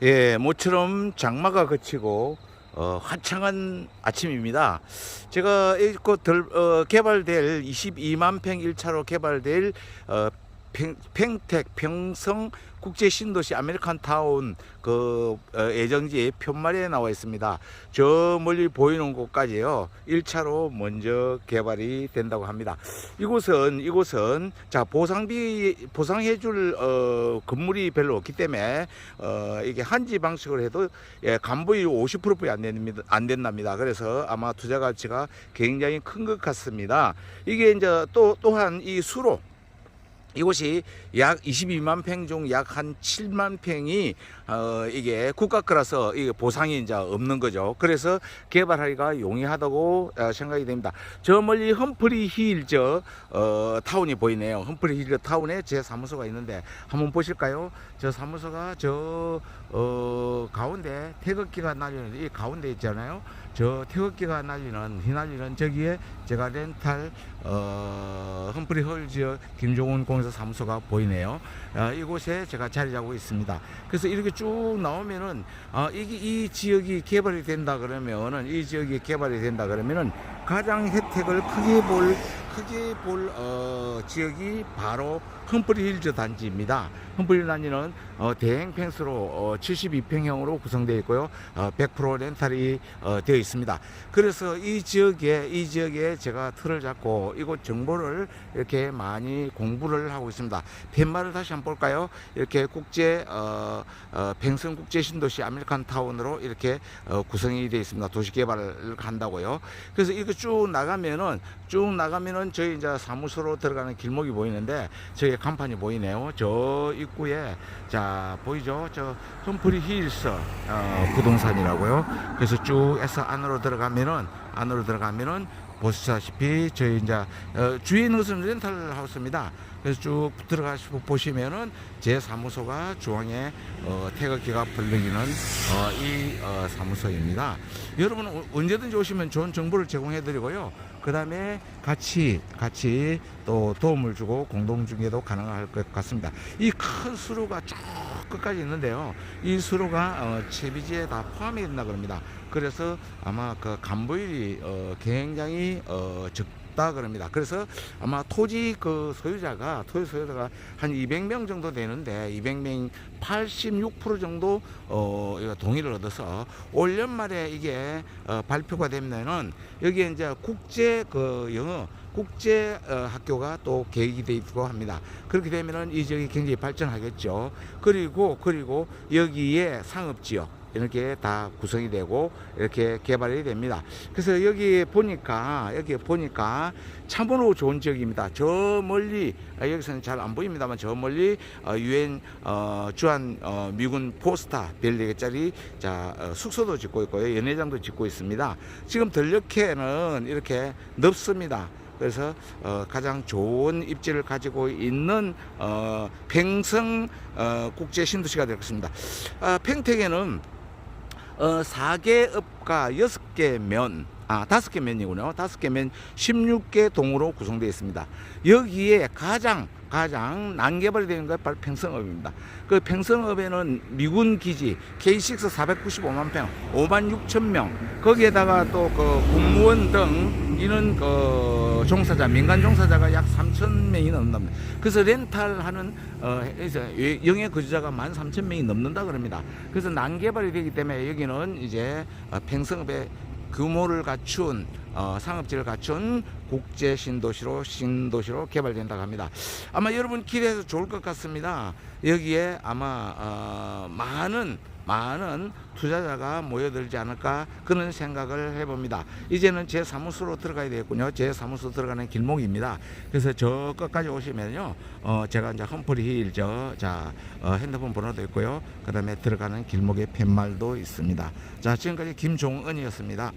예, 모처럼 장마가 그치고 어, 화창한 아침입니다. 제가 이곳 들, 어, 개발될 22만 평 1차로 개발될 어, 평, 평택 평성 국제 신도시 아메리칸 타운 그 어, 예정지 편말에 나와 있습니다. 저 멀리 보이는 곳까지요. 1차로 먼저 개발이 된다고 합니다. 이곳은 이곳은 자 보상비 보상해 줄 어, 건물이 별로 없기 때문에 어, 이게 한지 방식으로 해도 예, 간보유 50%뿐이 안 됩니다. 안 된답니다. 그래서 아마 투자 가치가 굉장히 큰 것 같습니다. 이게 이제 또 또한 이 수로 이곳이 약 22만 평 중 약 한 7만 평이 어 이게 국가 거라서 이게 보상이 이제 없는 거죠. 그래서 개발하기가 용이하다고 어, 생각이 됩니다. 저 멀리 험프리 힐저 어 타운이 보이네요. 험프리 힐 타운에 제 사무소가 있는데 한번 보실까요? 저 사무소가 저 어, 가운데 태극기가 날리는 이 가운데 있잖아요. 저 태극기가 날리는 휘날리는 저기에 제가 렌탈 어, 험프리 헐 지역 김종훈 공사 사무소가 보이네요. 어, 이곳에 제가 자리 잡고 있습니다. 그래서 이렇게 쭉 나오면은 어, 이게 이 지역이 개발이 된다 그러면은 이 지역이 개발이 된다 그러면은 가장 혜택을 크게 볼 크게 볼 어, 지역이 바로 험프리 힐즈 단지입니다. 험프리 단지는 어, 대행 펜스로 어, 72평형으로 구성되어 있고요. 어, 100% 렌탈이 어, 되어 있습니다. 그래서 이 지역에 이 지역에 제가 틀을 잡고 이곳 정보를 이렇게 많이 공부를 하고 있습니다. 팻말을 다시 한번 볼까요? 이렇게 국제 어, 어, 팽성 국제 신도시 아메리칸 타운으로 이렇게 어, 구성이 되어 있습니다. 도시 개발을 한다고요. 그래서 이거 쭉 나가면은 쭉 나가면은 저희 이제 사무소로 들어가는 길목이 보이는데 저희 간판이 보이네요. 저 입구에 자 보이죠? 저 험프리 힐스 어, 부동산이라고요. 그래서 쭉 해서 안으로 들어가면은 안으로 들어가면은 보시다시피 저희 이제 어, 주위에 있는 것은 렌탈 하우스입니다. 그래서 쭉 들어가시고 보시면은 제 사무소가 중앙에 어, 태극기가 벌렁이는 어, 이 어, 사무소입니다. 여러분 은 언제든지 오시면 좋은 정보를 제공해 드리고요. 그 다음에 같이 같이 또 도움을 주고 공동 중개도 가능할 것 같습니다. 이 큰 수로가 쭉 끝까지 있는데요. 이 수로가 어, 채비지에 다 포함이 된다 그럽니다. 그래서 아마 그 간보일이 어, 굉장히 어, 적 다 그럽니다. 그래서 아마 토지 그 소유자가 토지 소유자가 한 200명 정도 되는데 200명 86% 정도 어 동의를 얻어서 올 연말에 이게 어, 발표가 되면은 여기에 이제 국제 그 영어 국제 어, 학교가 또 계획이 돼 있고 합니다. 그렇게 되면은 이 지역이 굉장히 발전하겠죠. 그리고 그리고 여기에 상업 지역 이렇게 다 구성이 되고 이렇게 개발이 됩니다. 그래서 여기 보니까 여기 보니까 참으로 좋은 지역입니다. 저 멀리 아, 여기서는 잘 안 보입니다만 저 멀리 어, 유엔 어, 주한 어, 미군 포스타 벨리게짜리 자 어, 숙소도 짓고 있고요. 연회장도 짓고 있습니다. 지금 들녘에는 이렇게 넓습니다. 그래서 어, 가장 좋은 입지를 가지고 있는 어, 팽성 어, 국제 신도시가 되겠습니다. 아, 평택에는 어, 4개 읍과 6개 면, 아, 5개 면이군요. 5개 면 16개 동으로 구성되어 있습니다. 여기에 가장 가장 난개발이 되는 게 바로 팽성읍입니다. 그 팽성읍에는 미군 기지 K6 495만 평, 5만 6천 명, 거기에다가 또 그 공무원 등 이런 그 종사자, 민간 종사자가 약 3천 명이 넘는답니다. 그래서 렌탈하는 어, 이제 영예 거주자가 1만 3천 명이 넘는다 그럽니다. 그래서 난개발이 되기 때문에 여기는 이제 어, 팽성읍에 규모를 갖춘 어, 상업지를 갖춘 국제 신도시로 신도시로 개발된다고 합니다. 아마 여러분 기대해서 좋을 것 같습니다. 여기에 아마 어, 많은 많은 투자자가 모여들지 않을까 그런 생각을 해봅니다. 이제는 제 사무소로 들어가야 되겠군요. 제 사무소 들어가는 길목입니다. 그래서 저 끝까지 오시면요, 어, 제가 이제 험프리 힐 저자 어, 핸드폰 번호도 있고요. 그다음에 들어가는 길목에 팻말도 있습니다. 자 지금까지 김종은이었습니다.